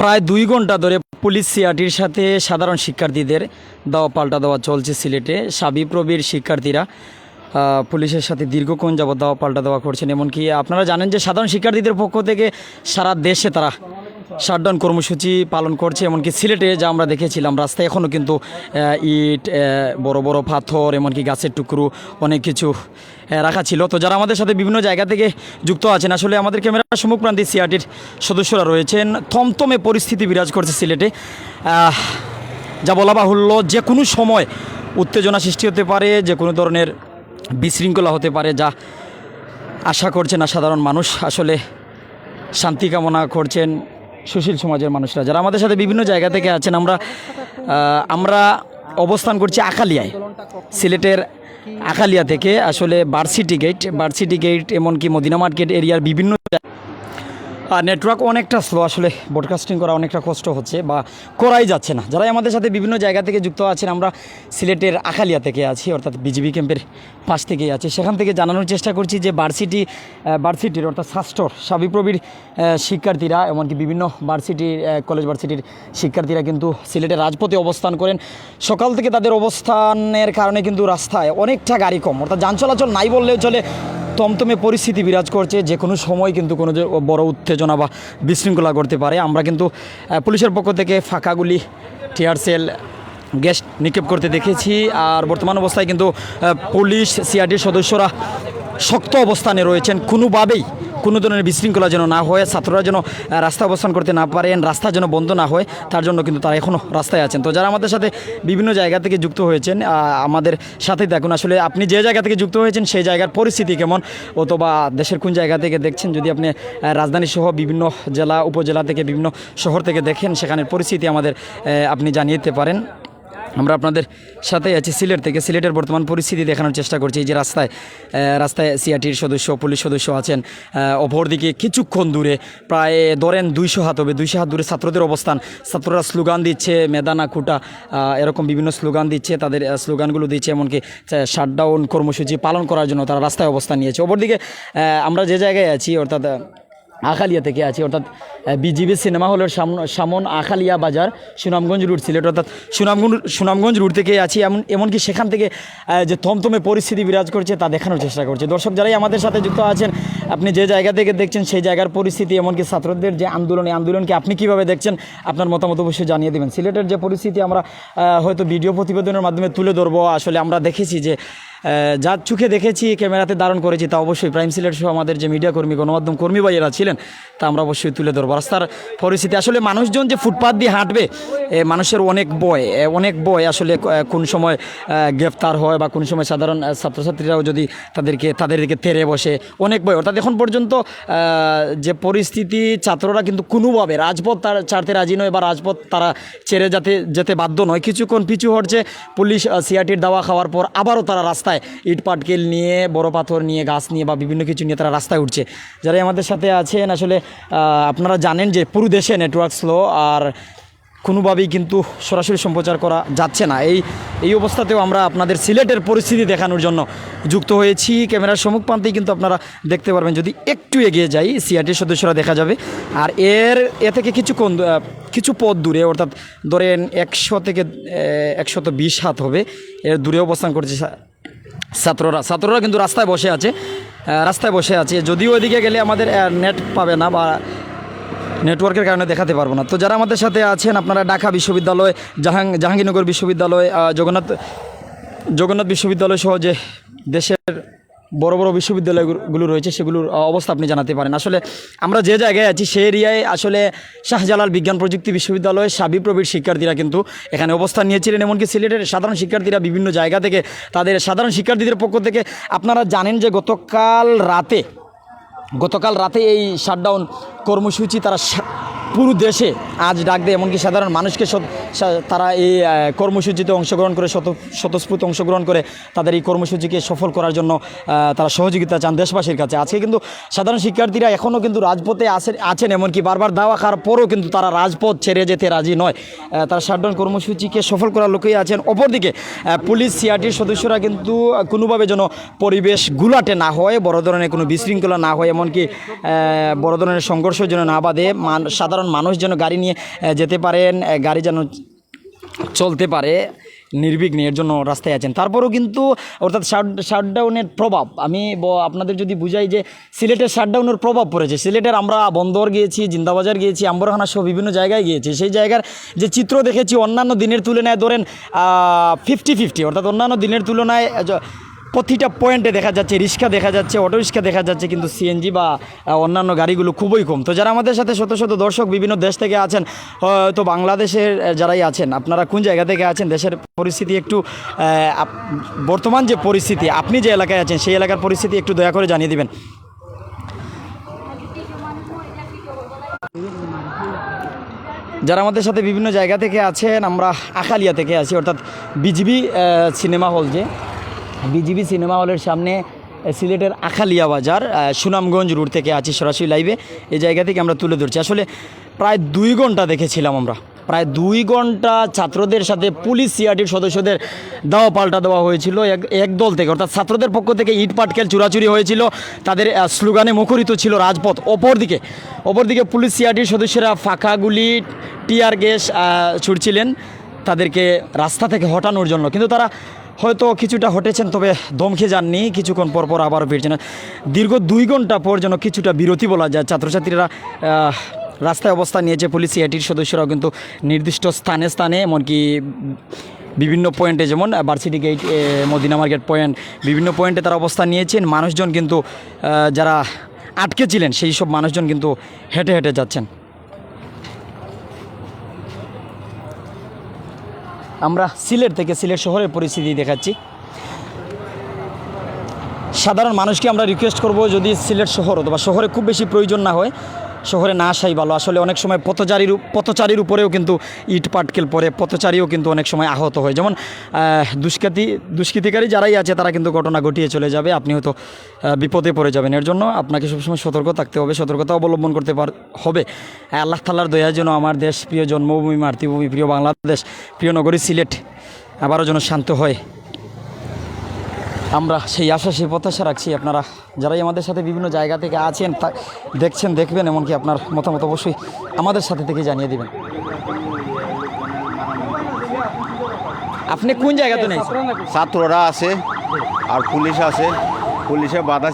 প্রায় দুই ঘণ্টা ধরে পুলিশ সিআরটির সাথে সাধারণ শিক্ষার্থীদের দেওয়া পাল্টা দেওয়া চলছে সিলেটে। সাবিপ্রবির শিক্ষার্থীরা পুলিশের সাথে দীর্ঘক্ষণ যাবৎ দেওয়া পাল্টা দেওয়া করছেন। এমনকি আপনারা জানেন যে সাধারণ শিক্ষার্থীদের পক্ষ থেকে সারা দেশে তারা শাটডাউন কর্মসূচি পালন করছে, এমনকি সিলেটে যা আমরা দেখেছিলাম, রাস্তায় এখনও কিন্তু ইট বড় বড় পাথর, এমনকি গাছের টুকরো, অনেক কিছু রাখা ছিল। তো যারা আমাদের সাথে বিভিন্ন জায়গা থেকে যুক্ত আছেন, আসলে আমাদের ক্যামেরার সম্মুখপ্রান্তি সিআরটির সদস্যরা রয়েছেন। থমথমে পরিস্থিতি বিরাজ করছে সিলেটে। যা বলা বাহুল্য, যে কোনো সময় উত্তেজনা সৃষ্টি হতে পারে, যে কোনো ধরনের বিশৃঙ্খলা হতে পারে, যা আশা করছে না সাধারণ মানুষ। আসলে শান্তি কামনা করছেন সুশীল সমাজের মানুষরা, যারা আমাদের সাথে বিভিন্ন জায়গা থেকে আছেন, আমরা আমরা অবস্থান করছি আকালিয়ায় সিলেটের আকালিয়া থেকে। আসলে বার্সিটি গেট বার্সিটি গেট এমনকি মদিনা মার্কেট এরিয়ার বিভিন্ন আর নেটওয়ার্ক অনেকটা স্লো আসলে ব্রডকাস্টিং করা অনেকটা কষ্ট হচ্ছে বা করাই যাচ্ছে না। যারাই আমাদের সাথে বিভিন্ন জায়গা থেকে যুক্ত আছেন, আমরা সিলেটের আখালিয়া থেকে আছি, অর্থাৎ বিজিবি ক্যাম্পের পাশ থেকেই আছি। সেখান থেকে জানানোর চেষ্টা করছি যে ভার্সিটি ভার্সিটির অর্থাৎ শাস্টর সাবিপ্রবির শিক্ষার্থীরা, এমনকি বিভিন্ন ভার্সিটির কলেজ ভার্সিটির শিক্ষার্থীরা কিন্তু সিলেটের রাজপথে অবস্থান করেন। সকাল থেকে তাদের অবস্থানের কারণে কিন্তু রাস্তায় অনেকটা গাড়ি কম, অর্থাৎ যান চলাচল নাই বললেও চলে। তমতমে পরিস্থিতি বিরাজ করছে, যে কোনো সময় কিন্তু কোনো যে বড় উত্তেজনা বা বিশৃঙ্খলা করতে পারে। আমরা কিন্তু পুলিশের পক্ষ থেকে ফাঁকাগুলি টিয়ার সেল, গ্যাস নিক্ষেপ করতে দেখেছি। আর বর্তমান অবস্থায় কিন্তু পুলিশ, সিআরডির সদস্যরা শক্ত অবস্থানে রয়েছেন। কোনোভাবেই কোনো ধরনের বিশৃঙ্খলা যেন না হয়, ছাত্ররা যেন রাস্তা অবস্থান করতে না পারেন, রাস্তা যেন বন্ধ না হয়, তার জন্য কিন্তু তারা এখনও রাস্তায় আছেন। তো যারা আমাদের সাথে বিভিন্ন জায়গা থেকে যুক্ত হয়েছেন আমাদের সাথে দেখুন আসলে আপনি যে জায়গা থেকে যুক্ত হয়েছেন, সেই জায়গার পরিস্থিতি কেমন? অথবা দেশের কোন জায়গা থেকে দেখছেন? যদি আপনি রাজধানী সহ বিভিন্ন জেলা, উপজেলা থেকে বিভিন্ন শহর থেকে দেখেন, সেখানের পরিস্থিতি আমাদের আপনি জানিয়ে দিতে পারেন। আমরা আপনাদের সাথে আছি সিলেট থেকে। সিলেটের বর্তমান পরিস্থিতি দেখানোর চেষ্টা করছি। যে রাস্তায় রাস্তায় সিআরটির সদস্য, পুলিশ সদস্য আছেন অপরদিকে কিছুক্ষণ দূরে, প্রায় ধরেন দুইশো হাত হবে, দুইশো হাত দূরে ছাত্রদের অবস্থান। ছাত্ররা স্লোগান দিচ্ছে, মেদানা খুঁটা। এরকম বিভিন্ন স্লোগান দিচ্ছে, তাদের স্লোগানগুলো দিচ্ছে, এমনকি শাটডাউন কর্মসূচি পালন করার জন্য তারা রাস্তায় অবস্থান নিয়েছে। অপরদিকে আমরা যে জায়গায় আছি, অর্থাৎ আখালিয়া থেকে আছি, অর্থাৎ বিজিবি সিনেমা হলের সামন সামন আখালিয়া বাজার, সুনামগঞ্জ রুট সিলেট, অর্থাৎ সুনামগঞ্জ সুনামগঞ্জ রুট থেকে আছি। এমন এমনকি সেখান থেকে যে থমথমে পরিস্থিতি বিরাজ করছে, তা দেখানোর চেষ্টা করছে। দর্শক যারাই আমাদের সাথে যুক্ত আছেন আপনি যে জায়গা থেকে দেখছেন সেই জায়গার পরিস্থিতি, এমনকি ছাত্রদের যে আন্দোলন, এই আন্দোলনকে আপনি কীভাবে দেখছেন, আপনার মতামত অবশ্যই জানিয়ে দেবেন। সিলেটের যে পরিস্থিতি, আমরা হয়তো ভিডিও প্রতিবেদনের মাধ্যমে তুলে ধরবো। আসলে আমরা দেখেছি যে যা চোখে দেখেছি, ক্যামেরাতে ধারণ করেছি, তা অবশ্যই প্রাইম সিলেট সহ আমাদের যে মিডিয়া কর্মী, গণমাধ্যম কর্মী ভাইয়েরা ছিলেন, তা আমরা অবশ্যই তুলে ধরবো। রাস্তার পরিস্থিতি, আসলে মানুষজন যে ফুটপাত দিয়ে হাঁটবে মানুষের অনেক বয় অনেক বয় আসলে কোন সময় গ্রেফতার হয় বা কোন সময় সাধারণ ছাত্রছাত্রীরাও যদি তাদেরকে তাদেরকে তেরে বসে, অনেক বয়, অর্থাৎ এখন পর্যন্ত যে পরিস্থিতি ছাত্ররা কিন্তু কোনোভাবে রাজপথ তার ছাড়তে রাজি নয় বা রাজপথ তারা ছেড়ে যাতে, যেতে বাধ্য নয়। কিছুক্ষণ পিছু হচ্ছে পুলিশ সিআরটির দাওয়া খাওয়ার পর আবারও তারা রাস্তায় ইট পাটকেল নিয়ে, বড় পাথর নিয়ে, গাছ নিয়ে বা বিভিন্ন কিছু নিয়ে তারা রাস্তায় উঠছে। যারা আমাদের সাথে আছেন, আসলে আপনারা জানেন যে পুরো দেশে নেটওয়ার্ক স্লো আর কোনোভাবেই কিন্তু সরাসরি সম্প্রচার করা যাচ্ছে না। এই এই অবস্থাতেও আমরা আপনাদের সিলেটের পরিস্থিতি দেখানোর জন্য যুক্ত হয়েছি। ক্যামেরার সম্মুখ প্রান্তেই কিন্তু আপনারা দেখতে পারবেন, যদি একটু এগিয়ে যাই, সিআরটির সদস্যরা দেখা যাবে। আর এর, এ থেকে কিছুক্ষণ কিছু পথ দূরে, অর্থাৎ ধরেন একশো থেকে একশত বিশ হাত হবে। এর দূরে অবস্থান করছে ছাত্ররা। ছাত্ররা কিন্তু রাস্তায় বসে আছে। রাস্তায় বসে আছে। যদিও ওইদিকে গেলে আমাদের নেট পাবে না বা নেটওয়ার্কের কারণে দেখাতে পারব না। তো যারা আমাদের সাথে আছেন, আপনারা ঢাকা বিশ্ববিদ্যালয়, জাহাং, জাহাঙ্গীরনগর বিশ্ববিদ্যালয় জগন্নাথ জগন্নাথ বিশ্ববিদ্যালয় সহ যে দেশের বড় বড় বিশ্ববিদ্যালয়গুলো রয়েছে, সেগুলোর অবস্থা আপনি জানাতে পারেন। আসলে আমরা যে জায়গায় আছি সেই এরিয়ায় আসলে শাহজালাল বিজ্ঞান প্রযুক্তি বিশ্ববিদ্যালয় সাবিপ্রবির শিক্ষার্থীরা কিন্তু এখানে অবস্থান নিয়েছিলেন, এমনকি সিলেটের সাধারণ শিক্ষার্থীরা বিভিন্ন জায়গা থেকে তাদের সাধারণ শিক্ষার্থীদের পক্ষ থেকে আপনারা জানেন যে গতকাল রাতে গতকাল রাতে এই শাটডাউন কর্মসূচি তারা পুরো দেশে আজ ডাক দেয়, এমনকি সাধারণ মানুষকে তারা এই কর্মসূচিতে অংশগ্রহণ করে, শত স্বতঃস্ফূর্ত অংশগ্রহণ করে তাদের এই কর্মসূচিকে সফল করার জন্য তারা সহযোগিতা চান দেশবাসীর কাছে। আজকে কিন্তু সাধারণ শিক্ষার্থীরা এখনও কিন্তু রাজপথে আসেন আছেন, এমনকি বারবার দাওয়া খাওয়ার পরও কিন্তু তারা রাজপথ ছেড়ে যেতে রাজি নয়। তারা শাটডাউন কর্মসূচিকে সফল করার লোকেই আছেন। অপরদিকে পুলিশ, সিআরটির সদস্যরা কিন্তু কোনোভাবে যেন পরিবেশ গুলাটে না হয়, বড় ধরনের কোনো বিশৃঙ্খলা না হয়, এমনকি বড় ধরনের সংঘর্ষ সংঘর্ষ যেন না বাঁধে সাধারণ মানুষ যেন গাড়ি নিয়ে যেতে পারেন গাড়ি যেন চলতে পারে, নির্বিঘ্নে এর জন্য রাস্তায় আছেন। তারপরেও কিন্তু অর্থাৎ শাটডাউনের প্রভাব, আমি আপনাদের যদি বুঝাই যে সিলেটের শাটডাউনের প্রভাব পড়েছে, সিলেটের আমরা বন্দর গিয়েছি, জিন্দাবাজার গিয়েছি আম্বরখানা সহ বিভিন্ন জায়গায় গিয়েছি, সেই জায়গার যে চিত্র দেখেছি অন্যান্য দিনের তুলনায় ধরেন ফিফটি ফিফটি অর্থাৎ অন্যান্য দিনের তুলনায় প্রতিটা পয়েন্টে দেখা যাচ্ছে, রিক্সা দেখা যাচ্ছে অটো রিক্সা দেখা যাচ্ছে, কিন্তু সিএনজি বা অন্যান্য গাড়িগুলো খুবই কম। তো যারা আমাদের সাথে শত শত দর্শক বিভিন্ন দেশ থেকে আছেন, হয়তো বাংলাদেশের যারাই আছেন, আপনারা কোন জায়গা থেকে আছেন, দেশের পরিস্থিতি একটু বর্তমান যে পরিস্থিতি, আপনি যে এলাকায় আছেন, সেই এলাকার পরিস্থিতি একটু দয়া করে জানিয়ে দিবেন। যারা আমাদের সাথে বিভিন্ন জায়গা থেকে আছেন, আমরা আখালিয়া থেকে আছি, অর্থাৎ বিজিবি সিনেমা হল যে বিজিবি সিনেমা হলের সামনে সিলেটের আখালিয়া বাজার সুনামগঞ্জ রুট থেকে আছি সরাসরি লাইভে এই জায়গা থেকে আমরা তুলে ধরছি। আসলে প্রায় দুই ঘণ্টা দেখেছিলাম আমরা। প্রায় দুই ঘণ্টা ছাত্রদের সাথে পুলিশ সিআরটির সদস্যদের দাওয়া পাল্টা দেওয়া হয়েছিল। এক এক দল থেকে, অর্থাৎ ছাত্রদের পক্ষ থেকে ইট পাটকেল চুরাচুরি হয়েছিল। তাদের স্লোগানে মুখরিত ছিল রাজপথ। অপরদিকে অপরদিকে পুলিশ সিআরটির সদস্যরা ফাঁকা গুলি, টিয়ার গ্যাস ছুটছিলেন তাদেরকে রাস্তা থেকে হটানোর জন্য। কিন্তু তারা হয়তো কিছুটা হটেছেন, তবে দমকে যাননি। কিছুক্ষণ পর পর আবার ফিরছেন। দীর্ঘ দুই ঘণ্টা পর যেন কিছুটা বিরতি বলা যায়। ছাত্রছাত্রীরা রাস্তায় অবস্থান নিয়েছে পুলিশ, সিআইটির সদস্যরাও কিন্তু নির্দিষ্ট স্থানে স্থানে, এমনকি বিভিন্ন পয়েন্টে যেমন varsity gate Madina market point, বিভিন্ন পয়েন্টে তারা অবস্থান নিয়েছেন। মানুষজন কিন্তু যারা আটকে ছিলেন, সেই সব মানুষজন কিন্তু হেঁটে হেঁটে যাচ্ছেন। আমরা সিলেট থেকে সিলেট শহরের পরিস্থিতি দেখাচ্ছি। সাধারণ মানুষকে আমরা রিকোয়েস্ট করব যদি সিলেট শহর অথবা শহরে খুব বেশি প্রয়োজন না হয় শহরে না আসাই ভালো। আসলে অনেক সময় পথচারীর পথচারীর উপরেও কিন্তু ইট পাটকেল পরে, পথচারীও কিন্তু অনেক সময় আহত হয়। যেমন দুষ্কৃতি দুষ্কৃতিকারী যারাই আছে, তারা কিন্তু ঘটনা ঘটিয়ে চলে যাবে। আপনি হয়তো বিপদে পড়ে যাবেন। এর জন্য আপনাকে সবসময় সতর্ক থাকতে হবে, সতর্কতা অবলম্বন করতে পার হবে। আল্লাহ তাল্লার দয়া যেন আমার দেশ প্রিয় জন্মভূমি, মাতৃভূমি, প্রিয় বাংলাদেশ, প্রিয় নগরী সিলেট আবারও যেন শান্ত হয়। আমরা সেই আশা, সেই প্রত্যাশা রাখছি। আপনারা যারাই আমাদের সাথে বিভিন্ন জায়গা থেকে আছেন, তা দেখছেন, দেখবেন, এমনকি আপনার মতামত অবশ্যই আমাদের সাথে থেকে জানিয়ে দেবেন। আপনি কোন জায়গাতে নেই? ছাত্ররা আছে আর পুলিশ আছে। পুলিশে বাধা